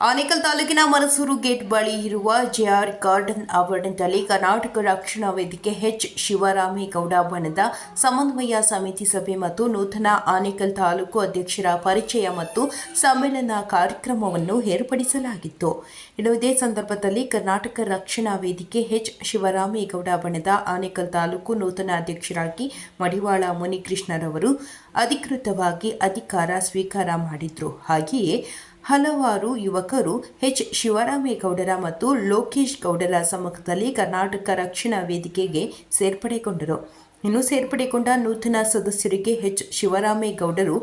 ಆನೇಕಲ್ ತಾಲೂಕಿನ ಮನಸೂರು ಗೇಟ್ ಬಳಿ ಇರುವ ಜೆಆರ್ ಗಾರ್ಡನ್ ಆವರಣದಲ್ಲಿ ಕರ್ನಾಟಕ ರಕ್ಷಣಾ ವೇದಿಕೆ ಹೆಚ್ ಶಿವರಾಮೇಗೌಡ ಬಣದ ಸಮನ್ವಯ ಸಮಿತಿ ಸಭೆ ಮತ್ತು ನೂತನ ಆನೇಕಲ್ ತಾಲೂಕು ಅಧ್ಯಕ್ಷರ ಪರಿಚಯ ಮತ್ತು ಸಮ್ಮೇಳನ ಕಾರ್ಯಕ್ರಮವನ್ನು ಏರ್ಪಡಿಸಲಾಗಿತ್ತು. ಇನ್ನು ಇದೇ ಸಂದರ್ಭದಲ್ಲಿ ಕರ್ನಾಟಕ ರಕ್ಷಣಾ ವೇದಿಕೆ ಹೆಚ್ ಶಿವರಾಮೇಗೌಡ ಬಣದ ಆನೇಕಲ್ ತಾಲೂಕು ನೂತನ ಅಧ್ಯಕ್ಷರಾಗಿ ಮಡಿವಾಳ ಮುನಿಕೃಷ್ಣರವರು ಅಧಿಕೃತವಾಗಿ ಅಧಿಕಾರ ಸ್ವೀಕಾರ ಮಾಡಿದ್ರು. ಹಾಗೆಯೇ ಹಲವಾರು ಯುವಕರು ಎಚ್. ಶಿವರಾಮೇಗೌಡರ ಮತ್ತು ಲೋಕೇಶ್ ಗೌಡರ ಸಮ್ಮುಖದಲ್ಲಿ ಕರ್ನಾಟಕ ರಕ್ಷಣಾ ವೇದಿಕೆಗೆ ಸೇರ್ಪಡೆಗೊಂಡರು. ಇನ್ನು ಸೇರ್ಪಡೆಗೊಂಡ ನೂತನ ಸದಸ್ಯರಿಗೆ ಎಚ್. ಶಿವರಾಮೇಗೌಡರು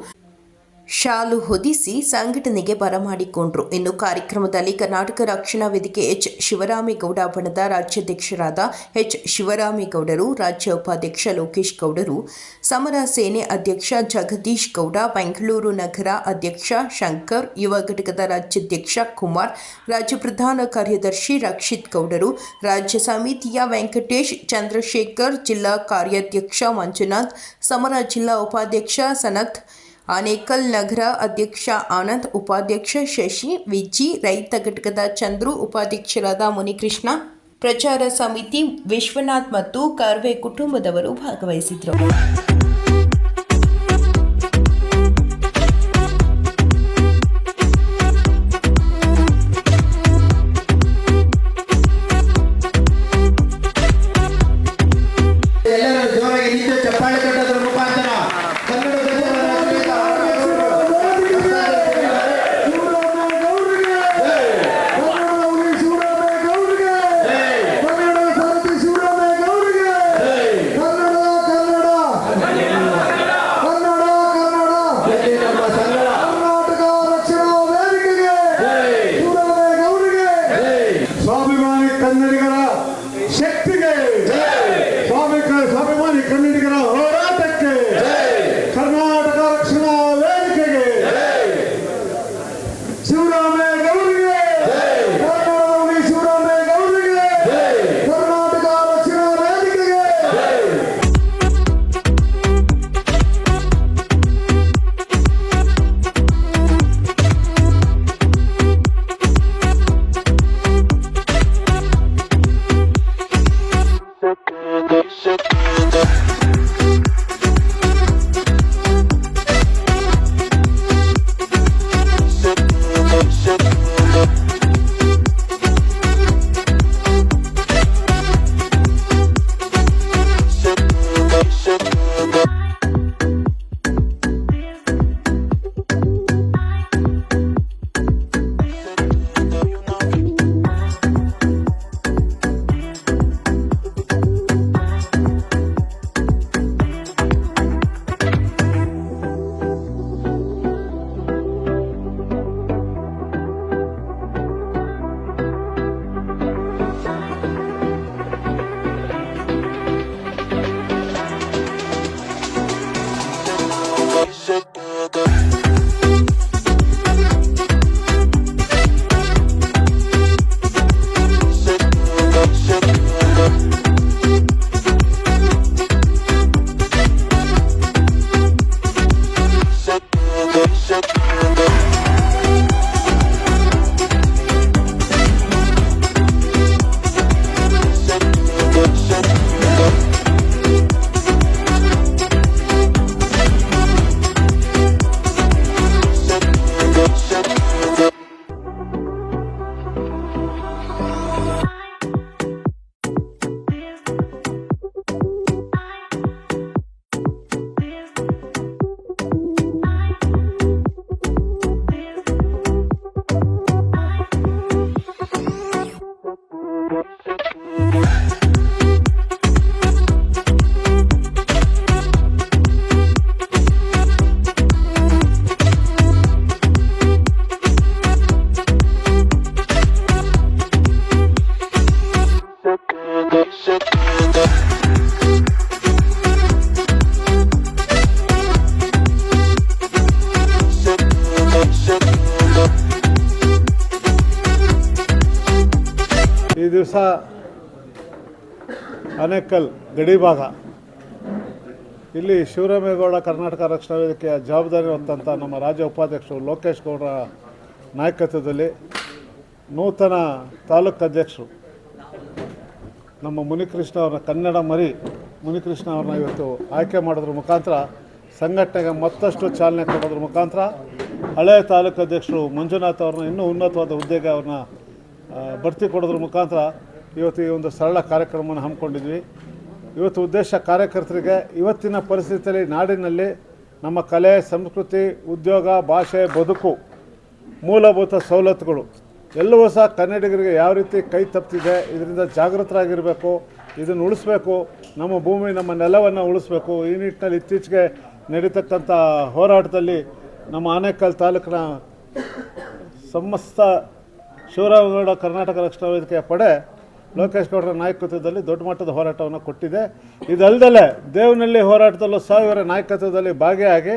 ಶಾಲು ಹೊದಿಸಿ ಸಂಘಟನೆಗೆ ಬರಮಾಡಿಕೊಂಡ್ರು. ಇನ್ನು ಕಾರ್ಯಕ್ರಮದಲ್ಲಿ ಕರ್ನಾಟಕ ರಕ್ಷಣಾ ವೇದಿಕೆ ಎಚ್. ಶಿವರಾಮೇಗೌಡ ಬಣದ ರಾಜ್ಯಾಧ್ಯಕ್ಷರಾದ ಎಚ್. ಶಿವರಾಮೇಗೌಡರು, ರಾಜ್ಯ ಉಪಾಧ್ಯಕ್ಷ ಲೋಕೇಶ್ ಗೌಡರು, ಸಮರ ಸೇನೆ ಅಧ್ಯಕ್ಷ ಜಗದೀಶ್ ಗೌಡ, ಬೆಂಗಳೂರು ನಗರ ಅಧ್ಯಕ್ಷ ಶಂಕರ್, ಯುವ ಘಟಕದ ರಾಜ್ಯಾಧ್ಯಕ್ಷ ಕುಮಾರ್, ರಾಜ್ಯ ಪ್ರಧಾನ ಕಾರ್ಯದರ್ಶಿ ರಕ್ಷಿತ್ ಗೌಡರು, ರಾಜ್ಯ ಸಮಿತಿಯ ವೆಂಕಟೇಶ್ ಚಂದ್ರಶೇಖರ್, ಜಿಲ್ಲಾ ಕಾರ್ಯಾಧ್ಯಕ್ಷ ಮಂಜುನಾಥ್, ಸಮರ ಜಿಲ್ಲಾ ಉಪಾಧ್ಯಕ್ಷ ಸನತ್ ಆನೇಕಲ್ ನಗರ ಅಧ್ಯಕ್ಷ ಆನಂದ್, ಉಪಾಧ್ಯಕ್ಷ ಶಶಿ, ವಿಜಿ, ರೈತ ಘಟಕದ ಚಂದ್ರು, ಉಪಾಧ್ಯಕ್ಷರಾದ ಮುನಿಕೃಷ್ಣ, ಪ್ರಚಾರ ಸಮಿತಿ ವಿಶ್ವನಾಥ್ ಮತ್ತು ಕರ್ವೆ ಕುಟುಂಬದವರು ಭಾಗವಹಿಸಿದ್ರು ದಿವಸ ಅನೇಕಲ್ ಗಡಿ ಭಾಗ ಇಲ್ಲಿ ಶಿವರಾಮೇಗೌಡ ಕರ್ನಾಟಕ ರಕ್ಷಣಾ ವೇದಿಕೆಯ ಜವಾಬ್ದಾರಿ ಹೊತ್ತಂಥ ನಮ್ಮ ರಾಜ್ಯ ಉಪಾಧ್ಯಕ್ಷರು ಲೋಕೇಶ್ ಗೌಡರ ನಾಯಕತ್ವದಲ್ಲಿ ನೂತನ ತಾಲೂಕು ಅಧ್ಯಕ್ಷರು ನಮ್ಮ ಮುನಿಕೃಷ್ಣ ಅವರ ಕನ್ನಡ ಮರಿ ಮುನಿಕೃಷ್ಣ ಅವ್ರನ್ನ ಇವತ್ತು ಆಯ್ಕೆ ಮಾಡೋದ್ರ ಮುಖಾಂತರ, ಸಂಘಟನೆಗೆ ಮತ್ತಷ್ಟು ಚಾಲನೆ ಕೊಡೋದ್ರ ಮುಖಾಂತರ ಹಳೆಯ ತಾಲೂಕು ಅಧ್ಯಕ್ಷರು ಮಂಜುನಾಥ್ ಅವ್ರನ್ನ ಇನ್ನೂ ಉನ್ನತವಾದ ಹುದ್ದೆಗೆ ಅವ್ರನ್ನ ಭರ್ತಿ ಕೊಡೋದ್ರ ಮುಖಾಂತರ ಇವತ್ತು ಈ ಒಂದು ಸರಳ ಕಾರ್ಯಕ್ರಮವನ್ನು ಹಮ್ಮಿಕೊಂಡಿದ್ವಿ. ಇವತ್ತು ಉದ್ದೇಶ ಕಾರ್ಯಕರ್ತರಿಗೆ ಇವತ್ತಿನ ಪರಿಸ್ಥಿತಿಯಲ್ಲಿ ನಾಡಿನಲ್ಲಿ ನಮ್ಮ ಕಲೆ, ಸಂಸ್ಕೃತಿ, ಉದ್ಯೋಗ, ಭಾಷೆ, ಬದುಕು, ಮೂಲಭೂತ ಸವಲತ್ತುಗಳು ಎಲ್ಲವೂ ಸಹ ಕನ್ನಡಿಗರಿಗೆ ಯಾವ ರೀತಿ ಕೈ ತಪ್ಪಿದೆ ಇದರಿಂದ ಜಾಗೃತರಾಗಿರಬೇಕು, ಇದನ್ನು ಉಳಿಸ್ಬೇಕು, ನಮ್ಮ ಭೂಮಿ, ನಮ್ಮ ನೆಲವನ್ನು ಉಳಿಸ್ಬೇಕು, ಈ ನಿಟ್ಟಿನಲ್ಲಿ ಇತ್ತೀಚೆಗೆ ನಡೀತಕ್ಕಂಥ ಹೋರಾಟದಲ್ಲಿ ನಮ್ಮ ಆನೇಕಲ್ ತಾಲೂಕಿನ ಸಮಸ್ತ ಶಿವರಾಮಗೌಡ ಕರ್ನಾಟಕ ರಕ್ಷಣಾ ವೇದಿಕೆಯ ಪಡೆ ಲೋಕೇಶ್ ಗೌಡರ ನಾಯಕತ್ವದಲ್ಲಿ ದೊಡ್ಡ ಮಟ್ಟದ ಹೋರಾಟವನ್ನು ಕೊಟ್ಟಿದೆ. ಇದಲ್ಲದೆ ದೇವನಹಳ್ಳಿ ಹೋರಾಟದಲ್ಲೂ ಸಾವಿರ ನಾಯಕತ್ವದಲ್ಲಿ ಭಾಗಿಯಾಗಿ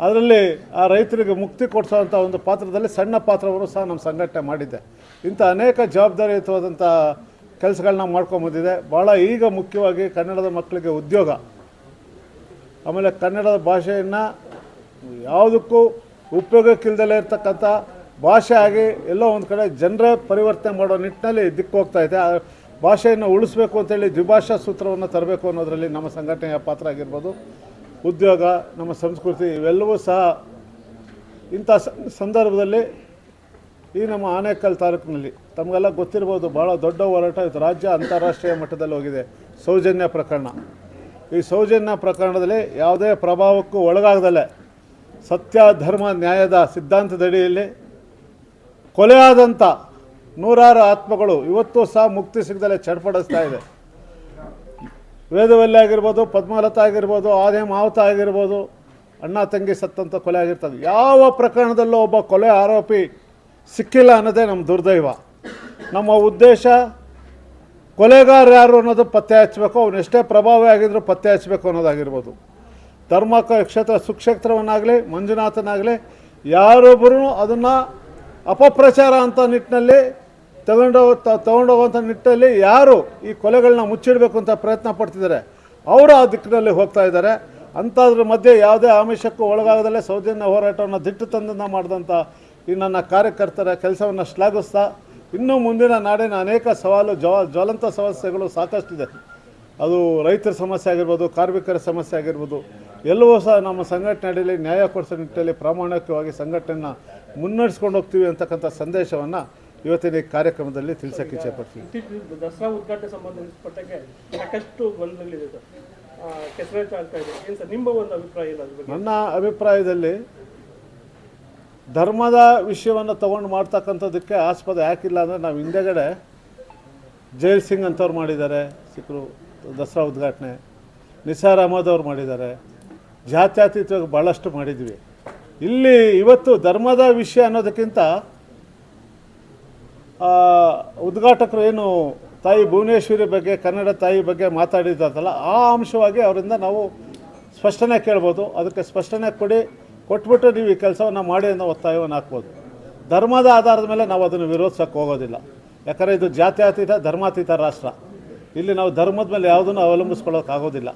ಅದರಲ್ಲಿ ಆ ರೈತರಿಗೆ ಮುಕ್ತಿ ಕೊಡಿಸೋವಂಥ ಒಂದು ಪಾತ್ರದಲ್ಲಿ ಸಣ್ಣ ಪಾತ್ರವನ್ನು ಸಹ ನಮ್ಮ ಸಂಘಟನೆ ಮಾಡಿದ್ದೆ ಇಂಥ ಅನೇಕ ಜವಾಬ್ದಾರಿಯುತವಾದಂಥ ಕೆಲಸಗಳನ್ನ ಮಾಡ್ಕೊಂಬಂದಿದೆ ಭಾಳ ಈಗ ಮುಖ್ಯವಾಗಿ ಕನ್ನಡದ ಮಕ್ಕಳಿಗೆ ಉದ್ಯೋಗ. ಆಮೇಲೆ ಕನ್ನಡದ ಭಾಷೆಯನ್ನು ಯಾವುದಕ್ಕೂ ಉಪಯೋಗಕ್ಕಿಲ್ದಲೇ ಇರ್ತಕ್ಕಂಥ ಭಾಷೆ ಆಗಿ ಎಲ್ಲೋ ಒಂದು ಕಡೆ ಜನರೇ ಪರಿವರ್ತನೆ ಮಾಡೋ ನಿಟ್ಟಿನಲ್ಲಿ ದಿಕ್ಕು ಹೋಗ್ತಾ ಇದೆ. ಆ ಭಾಷೆಯನ್ನು ಉಳಿಸ್ಬೇಕು ಅಂತೇಳಿ ದ್ವಿಭಾಷಾ ಸೂತ್ರವನ್ನು ತರಬೇಕು ಅನ್ನೋದರಲ್ಲಿ ನಮ್ಮ ಸಂಘಟನೆಯ ಪಾತ್ರ ಆಗಿರ್ಬೋದು. ಉದ್ಯೋಗ, ನಮ್ಮ ಸಂಸ್ಕೃತಿ ಇವೆಲ್ಲವೂ ಸಹ ಇಂಥ ಸಂದರ್ಭದಲ್ಲಿ ಈ ನಮ್ಮ ಆನೇಕಲ್ ತಾಲೂಕಿನಲ್ಲಿ ತಮಗೆಲ್ಲ ಗೊತ್ತಿರ್ಬೋದು ಭಾಳ ದೊಡ್ಡ ಹೋರಾಟ ಇದು ರಾಜ್ಯ ಅಂತಾರಾಷ್ಟ್ರೀಯ ಮಟ್ಟದಲ್ಲಿ ಹೋಗಿದೆ. ಸೌಜನ್ಯ ಪ್ರಕರಣ. ಈ ಸೌಜನ್ಯ ಪ್ರಕರಣದಲ್ಲಿ ಯಾವುದೇ ಪ್ರಭಾವಕ್ಕೂ ಒಳಗಾಗದಲ್ಲೇ ಸತ್ಯ, ಧರ್ಮ, ನ್ಯಾಯದ ಸಿದ್ಧಾಂತದಡಿಯಲ್ಲಿ ಕೊಲೆಯಾದಂಥ ನೂರಾರು ಆತ್ಮಗಳು ಇವತ್ತು ಸಹ ಮುಕ್ತಿ ಸಿಗದಲ್ಲೇ ಚಡ್ಪಡಿಸ್ತಾ ಇದೆ. ವೇದವಲ್ಲಿ ಆಗಿರ್ಬೋದು, ಪದ್ಮಲತಾ ಆಗಿರ್ಬೋದು, ಆದೇ ಮಾವತ ಆಗಿರ್ಬೋದು, ಅಣ್ಣ ತಂಗಿ ಸತ್ತಂಥ ಕೊಲೆ ಆಗಿರ್ತದೆ. ಯಾವ ಪ್ರಕರಣದಲ್ಲೂ ಒಬ್ಬ ಕೊಲೆ ಆರೋಪಿ ಸಿಕ್ಕಿಲ್ಲ ಅನ್ನೋದೇ ನಮ್ಮ ದುರ್ದೈವ. ನಮ್ಮ ಉದ್ದೇಶ ಕೊಲೆಗಾರ ಯಾರು ಅನ್ನೋದು ಪತ್ತೆ ಹಚ್ಚಬೇಕು, ಅವನು ಎಷ್ಟೇ ಪ್ರಭಾವಿ ಆಗಿದ್ರು ಪತ್ತೆ ಹಚ್ಚಬೇಕು ಅನ್ನೋದಾಗಿರ್ಬೋದು. ಧರ್ಮ ಕ್ಷೇತ್ರ ಸುಕ್ಷೇತ್ರವನ್ನಾಗಲಿ, ಮಂಜುನಾಥನಾಗಲಿ, ಯಾರೊಬ್ಬರೂ ಅದನ್ನು ಅಪಪ್ರಚಾರ ಅಂತ ನಿಟ್ಟಿನಲ್ಲಿ ತಗೊಂಡೋಗ ತಗೊಂಡೋಗುವಂಥ ನಿಟ್ಟಿನಲ್ಲಿ ಯಾರು ಈ ಕೊಲೆಗಳನ್ನ ಮುಚ್ಚಿಡಬೇಕು ಅಂತ ಪ್ರಯತ್ನ ಪಡ್ತಿದ್ದಾರೆ, ಅವರು ಆ ದಿಕ್ಕಿನಲ್ಲಿ ಹೋಗ್ತಾ ಇದ್ದಾರೆ. ಅಂಥದ್ರ ಮಧ್ಯೆ ಯಾವುದೇ ಆಮಿಷಕ್ಕೂ ಒಳಗಾಗದಲ್ಲೇ ಸೌಜನ್ಯ ಹೋರಾಟವನ್ನು ದಿಟ್ಟು ತಂದನ್ನ ಮಾಡಿದಂಥ ಈ ನನ್ನ ಕಾರ್ಯಕರ್ತರ ಕೆಲಸವನ್ನು ಶ್ಲಾಘಿಸ್ತಾ, ಇನ್ನೂ ಮುಂದಿನ ನಾಡಿನ ಅನೇಕ ಸವಾಲು, ಜ್ವ, ಜ್ವಲಂತ ಸಮಸ್ಯೆಗಳು ಸಾಕಷ್ಟಿದೆ. ಅದು ರೈತರ ಸಮಸ್ಯೆ ಆಗಿರ್ಬೋದು, ಕಾರ್ಮಿಕರ ಸಮಸ್ಯೆ ಆಗಿರ್ಬೋದು, ಎಲ್ಲವೂ ಸಹ ನಮ್ಮ ಸಂಘಟನೆ ಅಡಿಯಲ್ಲಿ ನ್ಯಾಯ ಕೊಡಿಸೋ ನಿಟ್ಟಿನಲ್ಲಿ ಪ್ರಾಮಾಣಿಕವಾಗಿ ಸಂಘಟನೆಯನ್ನು ಮುನ್ನಡೆಸ್ಕೊಂಡು ಹೋಗ್ತೀವಿ ಅಂತಕ್ಕಂಥ ಸಂದೇಶವನ್ನು ಇವತ್ತಿನ ಈ ಕಾರ್ಯಕ್ರಮದಲ್ಲಿ ತಿಳಿಸೋಕ್ಕೆ ಇಚ್ಛೆಪಡ್ತೀವಿ ದಸರಾ ಉದ್ಘಾಟನೆ ಸಂಬಂಧಪಟ್ಟಂಗೆ ಸಾಕಷ್ಟು ಗೊಂದಲಗಳಿದೆ ನಿಮ್ಮ ಒಂದು ಅಭಿಪ್ರಾಯ ನನ್ನ ಅಭಿಪ್ರಾಯದಲ್ಲಿ ಧರ್ಮದ ವಿಷಯವನ್ನು ತಗೊಂಡು ಮಾಡ್ತಕ್ಕಂಥದ್ದಕ್ಕೆ ಆಸ್ಪದ ಯಾಕಿಲ್ಲ ಅಂದರೆ ನಾವು ಹಿಂದೆಗಡೆ ಜೈಲ್ ಸಿಂಗ್ ಅಂತವ್ರು ಮಾಡಿದ್ದಾರೆ ಸಿಕ್ಕರು ದಸರಾ ಉದ್ಘಾಟನೆ. ನಿಸಾರ್ ಅಹಮದ್ ಅವ್ರು ಮಾಡಿದ್ದಾರೆ. ಜಾತ್ಯಾತೀತವಾಗಿ ಭಾಳಷ್ಟು ಮಾಡಿದ್ವಿ. ಇಲ್ಲಿ ಇವತ್ತು ಧರ್ಮದ ವಿಷಯ ಅನ್ನೋದಕ್ಕಿಂತ ಉದ್ಘಾಟಕರು ಏನು ತಾಯಿ ಭುವನೇಶ್ವರಿ ಬಗ್ಗೆ, ಕನ್ನಡ ತಾಯಿ ಬಗ್ಗೆ ಮಾತಾಡಿದ್ದಲ್ಲ ಆ ಅಂಶವಾಗಿ ಅವರಿಂದ ನಾವು ಸ್ಪಷ್ಟನೆ ಕೇಳ್ಬೋದು. ಅದಕ್ಕೆ ಸ್ಪಷ್ಟನೆ ಕೊಡಿ. ಕೊಟ್ಬಿಟ್ಟು ನೀವು ಈ ಕೆಲಸವನ್ನು ಮಾಡಿ ಅನ್ನೋ ಒತ್ತಾಯವನ್ನು ಹಾಕ್ಬೋದು. ಧರ್ಮದ ಆಧಾರದ ಮೇಲೆ ನಾವು ಅದನ್ನು ವಿರೋಧಿಸೋಕ್ಕೆ ಹೋಗೋದಿಲ್ಲ. ಯಾಕಂದರೆ ಇದು ಜಾತ್ಯತೀತ, ಧರ್ಮಾತೀತ ರಾಷ್ಟ್ರ. ಇಲ್ಲಿ ನಾವು ಧರ್ಮದ ಮೇಲೆ ಯಾವುದನ್ನು ಅವಲಂಬಿಸ್ಕೊಳ್ಳೋಕ್ಕಾಗೋದಿಲ್ಲ.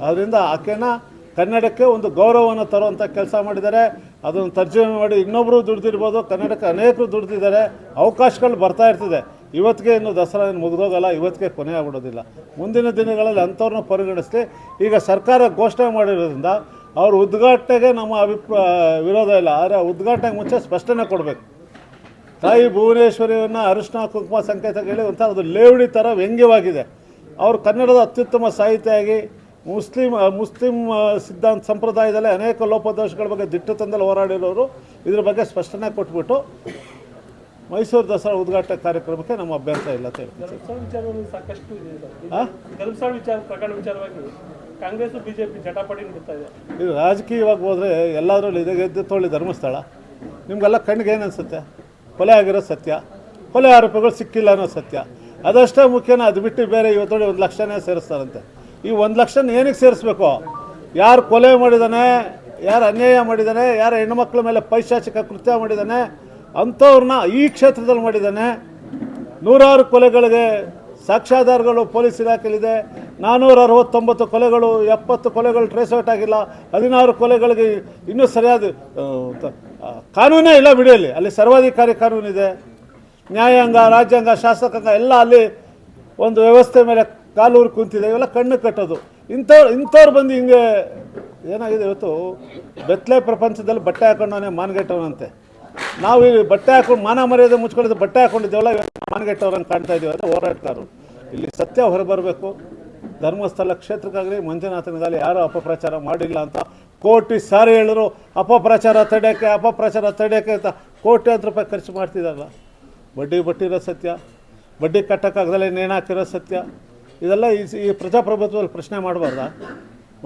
ಆದ್ದರಿಂದ ಆಕೆನ ಕನ್ನಡಕ್ಕೆ ಒಂದು ಗೌರವವನ್ನು ತರುವಂಥ ಕೆಲಸ ಮಾಡಿದ್ದಾರೆ. ಅದನ್ನು ತರ್ಜಮೆ ಮಾಡಿ ಇನ್ನೊಬ್ಬರು ದುಡ್ದಿರ್ಬೋದು, ಕನ್ನಡಕ್ಕೆ ಅನೇಕರು ದುಡ್ದಿದ್ದಾರೆ. ಅವಕಾಶಗಳು ಬರ್ತಾ ಇರ್ತದೆ. ಇವತ್ತಿಗೆ ಇನ್ನು ದಸರಾ ಏನು ಮುಗಿದೋಗಲ್ಲ, ಇವತ್ತಿಗೆ ಕೊನೆ ಆಗ್ಬಿಡೋದಿಲ್ಲ. ಮುಂದಿನ ದಿನಗಳಲ್ಲಿ ಅಂಥವ್ರನ್ನ ಪರಿಗಣಿಸಲಿ. ಈಗ ಸರ್ಕಾರ ಘೋಷಣೆ ಮಾಡಿರೋದ್ರಿಂದ ಅವ್ರ ಉದ್ಘಾಟನೆಗೆ ನಮ್ಮ ಅಭಿಪ್ರಾಯ, ವಿರೋಧ ಇಲ್ಲ. ಆದರೆ ಉದ್ಘಾಟನೆಗೆ ಮುಂಚೆ ಸ್ಪಷ್ಟನೆ ಕೊಡಬೇಕು. ತಾಯಿ ಭುವನೇಶ್ವರಿಯನ್ನು ಅರಿಶಿನ ಕುಂಕುಮ ಸಂಕೇತ ಹೇಳಿ ಒಂಥರ ಅದು ಲೇವಡಿ ಥರ ವ್ಯಂಗ್ಯವಾಗಿದೆ. ಅವರು ಕನ್ನಡದ ಅತ್ಯುತ್ತಮ ಸಾಹಿತಿಯಾಗಿ ಮುಸ್ಲಿಂ ಮುಸ್ಲಿಂ ಸಿದ್ಧಾಂತ ಸಂಪ್ರದಾಯದಲ್ಲಿ ಅನೇಕ ಲೋಪದೋಷಗಳ ಬಗ್ಗೆ ದಿಟ್ಟು ತಂದಲ್ಲಿ ಹೋರಾಡಿರೋರು. ಇದ್ರ ಬಗ್ಗೆ ಸ್ಪಷ್ಟನೆ ಕೊಟ್ಬಿಟ್ಟು ಮೈಸೂರು ದಸರಾ ಉದ್ಘಾಟನೆ ಕಾರ್ಯಕ್ರಮಕ್ಕೆ ನಮ್ಮ ಅಭ್ಯಂತರ ಇಲ್ಲ ಅಂತ ಹೇಳ್ತೀನಿ. ಸಾಕಷ್ಟು ಕಾಂಗ್ರೆಸ್ ಬಿಜೆಪಿ ಜಟಾಪಟಿ ಇದೆ. ರಾಜಕೀಯವಾಗಿ ಹೋದ್ರೆ ಎಲ್ಲದರಲ್ಲೂ ಇದೆ ಗೆದ್ದು ತೋಳಿ ಧರ್ಮಸ್ಥಳ. ನಿಮಗೆಲ್ಲ ಕಣ್ಣಿಗೆ ಏನು ಅನಿಸುತ್ತೆ? ಕೊಲೆ ಆಗಿರೋ ಸತ್ಯ ಕೊಲೆ ಆರೋಪಗಳು ಸಿಕ್ಕಿಲ್ಲ ಅನ್ನೋ ಸತ್ಯ. ಅದಷ್ಟೇ ಮುಖ್ಯನ ಅದು ಬಿಟ್ಟು ಬೇರೆ ಇವತ್ತು ಒಂದು ಲಕ್ಷನೇ ಸೇರಿಸ್ತಾರಂತೆ. ಈ ಒಂದು ಲಕ್ಷನ ಏನಕ್ಕೆ ಸೇರಿಸ್ಬೇಕು? ಯಾರು ಕೊಲೆ ಮಾಡಿದಾನೆ, ಯಾರು ಅನ್ಯಾಯ ಮಾಡಿದಾನೆ, ಯಾರು ಹೆಣ್ಮಕ್ಳ ಮೇಲೆ ಪೈಶಾಚಿಕ ಕೃತ್ಯ ಮಾಡಿದ್ದಾನೆ ಅಂಥವ್ರನ್ನ ಈ ಕ್ಷೇತ್ರದಲ್ಲಿ ಮಾಡಿದ್ದಾನೆ ನೂರಾರು ಕೊಲೆಗಳಿಗೆ ಸಾಕ್ಷ್ಯಾಧಾರಗಳು ಪೊಲೀಸ್ ಇಲಾಖೆಯಲ್ಲಿದೆ. ನಾನ್ನೂರ ಅರವತ್ತೊಂಬತ್ತು ಕೊಲೆಗಳು, ಎಪ್ಪತ್ತು ಕೊಲೆಗಳು ಟ್ರೇಸ್ ಔಟ್ ಆಗಿಲ್ಲ. ಹದಿನಾರು ಕೊಲೆಗಳಿಗೆ ಇನ್ನೂ ಸರಿಯಾದ ಕಾನೂನೇ ಇಲ್ಲ ಬಿಡಿಯಲ್ಲಿ. ಅಲ್ಲಿ ಸರ್ವಾಧಿಕಾರಿ ಕಾನೂನಿದೆ. ನ್ಯಾಯಾಂಗ, ರಾಜ್ಯಾಂಗ, ಶಾಸಕಾಂಗ, ಎಲ್ಲ ಅಲ್ಲಿ ಒಂದು ವ್ಯವಸ್ಥೆ ಮೇಲೆ ಕಾಲೂರು ಕುಂತಿದೆ, ಇವೆಲ್ಲ ಕಣ್ಣು ಕಟ್ಟೋದು. ಇಂಥವ್ರು ಇಂಥವ್ರು ಬಂದು ಹಿಂಗೆ ಏನಾಗಿದೆ ಇವತ್ತು? ಬೆತ್ತಲೆ ಪ್ರಪಂಚದಲ್ಲಿ ಬಟ್ಟೆ ಹಾಕೊಂಡವನೇ ಮಾನಗೆಟ್ಟವನಂತೆ. ನಾವು ಇಲ್ಲಿ ಬಟ್ಟೆ ಹಾಕೊಂಡು ಮಾನ ಮರ್ಯಾದೆ ಮುಚ್ಕೊಂಡಿದ್ದು ಬಟ್ಟೆ ಹಾಕೊಂಡಿದ್ದೇವಲ್ಲ ಮಾನಗೆಟ್ಟವ್ರನ್ನ ಕಾಣ್ತಾ ಇದ್ದೀವಿ. ಅಂತ ಹೋರಾಡ್ತಾರೆ ಇಲ್ಲಿ ಸತ್ಯ ಹೊರಬರಬೇಕು. ಧರ್ಮಸ್ಥಳ ಕ್ಷೇತ್ರಕ್ಕಾಗಲಿ, ಮಂಜುನಾಥನಿಗಾಗಲಿ ಯಾರೂ ಅಪಪ್ರಚಾರ ಮಾಡಿಲ್ಲ ಅಂತ ಕೋಟಿ ಸಾರಿ ಹೇಳಿದ್ರು. ಅಪಪ್ರಚಾರ ತಡೆಯೋಕ್ಕೆ ಅಪಪ್ರಚಾರ ತಡೆಯೋಕ್ಕೆ ಅಂತ ಕೋಟ್ಯಾಂತರ ರೂಪಾಯಿ ಖರ್ಚು ಮಾಡ್ತಿದ್ದಾರಲ್ಲ. ಬಡ್ಡಿ ಬಟ್ಟಿರೋ ಸತ್ಯ. ಬಡ್ಡಿ ಕಟ್ಟೋಕ್ಕಾಗದಲ್ಲೇ ನೇಣಾಕಿರೋ ಸತ್ಯ. ಇದೆಲ್ಲ ಈ ಈ ಪ್ರಜಾಪ್ರಭುತ್ವದಲ್ಲಿ ಪ್ರಶ್ನೆ ಮಾಡಬಾರ್ದ?